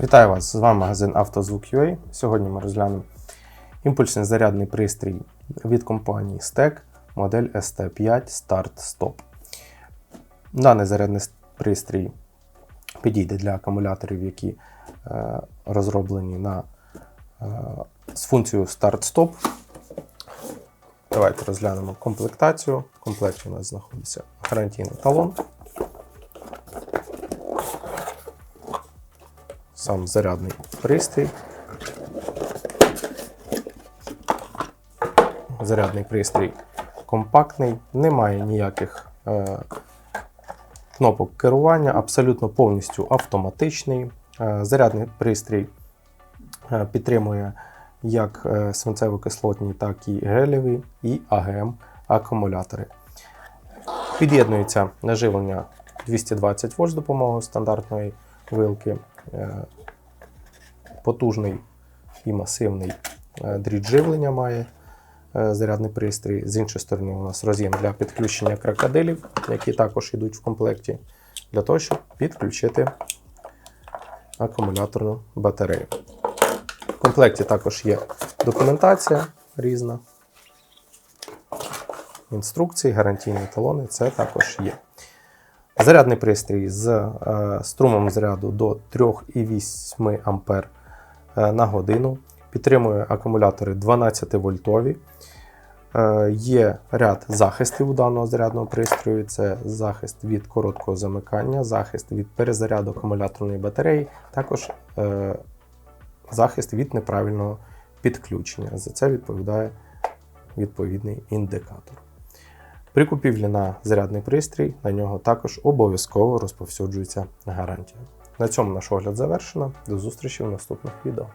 Вітаю вас! З вами магазин «Автозвук.UA». Сьогодні ми розглянемо імпульсний зарядний пристрій від компанії STEC модель ST5 Start Stop. Даний зарядний пристрій підійде для акумуляторів, які е, розроблені на, е, з функцією Start-Stop. Давайте розглянемо комплектацію. В комплекті у нас знаходиться гарантійний талон. Сам зарядний пристрій. Зарядний пристрій компактний, немає ніяких е, кнопок керування, абсолютно повністю автоматичний. Е, зарядний пристрій е, підтримує як е, свинцево-кислотні, так і гелєві і АГМ акумулятори. Під'єднується наживлення 220 вольт з допомогою стандартної вилки. Е, Потужний і масивний е, дріт живлення має е, зарядний пристрій. З іншої сторони, у нас роз'єм для підключення крокодилів, які також йдуть в комплекті, для того, щоб підключити акумуляторну батарею. В комплекті також є документація різна. Інструкції, гарантійні талони це також є. Зарядний пристрій з е, струмом заряду до 3,8 А е, на годину. Підтримує акумулятори 12 вольтові. Е, є ряд захистів у даного зарядного пристрою: це захист від короткого замикання, захист від перезаряду акумуляторної батареї, також захист від неправильного підключення. За це відповідає відповідний індикатор. При купівлі на зарядний пристрій на нього також обов'язково розповсюджується гарантія. На цьому наш огляд завершено. До зустрічі в наступних відео.